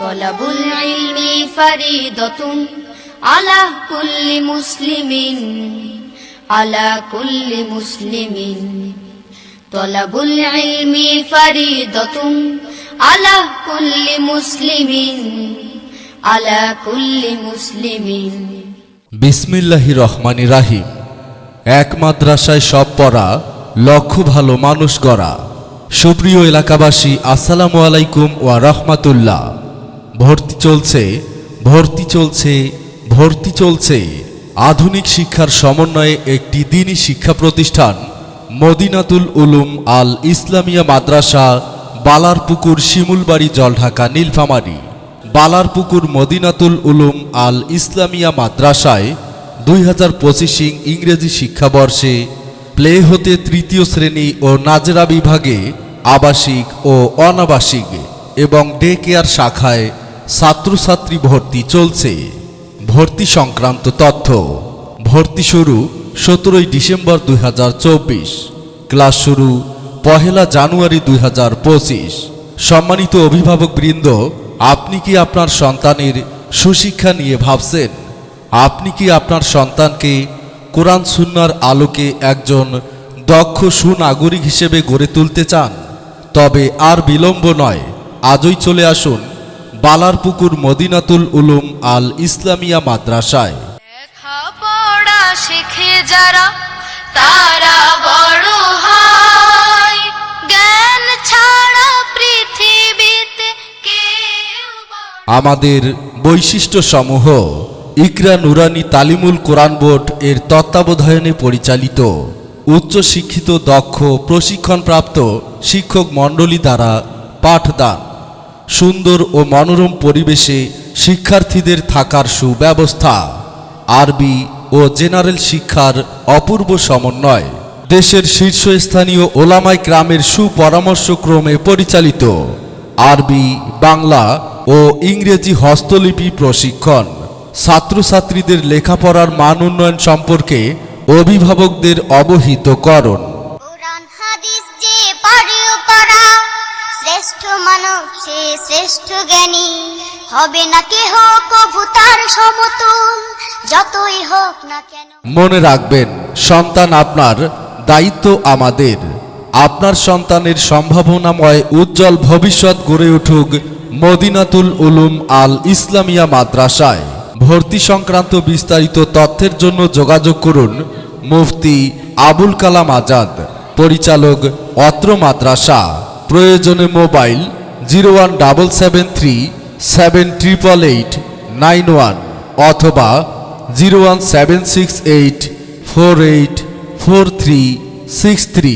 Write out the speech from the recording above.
তলাবুল ইলমি ফারিদাতুন আলা কুল্লি মুসলিমিন, আলা কুল্লি মুসলিমিন। তলাবুল ইলমি ফারিদাতুন আলা কুল্লি মুসলিমিন, আলা কুল্লি মুসলিমিন। বিসমিল্লাহি রহমানি রাহিম। এক মাদ্রাসায় সব পড়া, লক্ষ ভালো মানুষ গড়া। সুপ্রিয় এলাকাবাসী, আসসালামু আলাইকুম ওয়া রহমাতুল্লাহ। ভর্তি চলছে ভর্তি চলছে ভর্তি চলছে আধুনিক শিক্ষার সমন্বয়ে একটি দিনই শিক্ষা প্রতিষ্ঠান, মদিনাতুল উলুম আল ইসলামিয়া মাদ্রাসা, বালারপুকুর শিমুলবাড়ি জলঢাকা নীলফামারী। বালারপুকুর মদিনাতুল উলুম আল ইসলামিয়া মাদ্রাসায় দুই হাজার পঁচিশিং ইংরেজি শিক্ষাবর্ষে প্লে হতে তৃতীয় শ্রেণি ও নাজরা বিভাগে আবাসিক ও অনাবাসিক এবং ডে কেয়ার শাখায় ছাত্রছাত্রী ভর্তি চলছে। ভর্তি সংক্রান্ত তথ্য। ভর্তি শুরু সতেরোই ডিসেম্বর দুই হাজার চব্বিশ। ক্লাস শুরু পহেলা জানুয়ারি দুই হাজার পঁচিশ। সম্মানিত অভিভাবক বৃন্দ, আপনি কি আপনার সন্তানের সুশিক্ষা নিয়ে ভাবছেন? আপনি কি আপনার সন্তানকে কোরআন সুন্নার আলোকে একজন দক্ষ সুনাগরিক হিসেবে গড়ে তুলতে চান? তবে আর বিলম্ব নয়, আজই চলে আসুন বালারপুকুর মদিনাতুল উলুম আল ইসলামিয়া মাদ্রাসায়। লেখাপড়া শিখে যারা তারা বড় হয়। জ্ঞান ছাড়া পৃথিবীতে আমাদের বৈশিষ্ট্যসমূহ ইকরা নুরানি তালিমুল কোরআন বোর্ড এর তত্ত্বাবধানে পরিচালিত। উচ্চশিক্ষিত দক্ষ প্রশিক্ষণপ্রাপ্ত শিক্ষক মণ্ডলী দ্বারা পাঠদান। সুন্দর ও মনোরম পরিবেশে শিক্ষার্থীদের থাকার সুব্যবস্থা। আরবি ও জেনারেল শিক্ষার অপূর্ব সমন্বয়। দেশের শীর্ষস্থানীয় ওলামাই গ্রামের সুপরামর্শক্রমে পরিচালিত আরবি, বাংলা ও ইংরেজি হস্তলিপি প্রশিক্ষণ। ছাত্রছাত্রীদের লেখাপড়ার মান উন্নয়ন সম্পর্কে অভিভাবকদের অবহিত শ্রেষ্ঠ জ্ঞানী, হবে না কেহ কভু তার সমতুল, যতই হোক না কেন। মনে রাখবেন, সন্তান আপনার দায়িত্ব আমাদের। আপনার সন্তানের সম্ভাবনাময় উজ্জ্বল ভবিষ্যৎ গড়ে উঠুক মদিনাতুল উলুম আল ইসলামিয়া মাদ্রাসায়। ভর্তি সংক্রান্ত বিস্তারিত তথ্যের জন্য যোগাযোগ করুন মুফতি আবুল কালাম আজাদ, পরিচালক অত্র মাদ্রাসা। প্রয়োজনে mobile zero one double seven three seven triple eight nine one অথবা zero one seven six eight four eight four three six three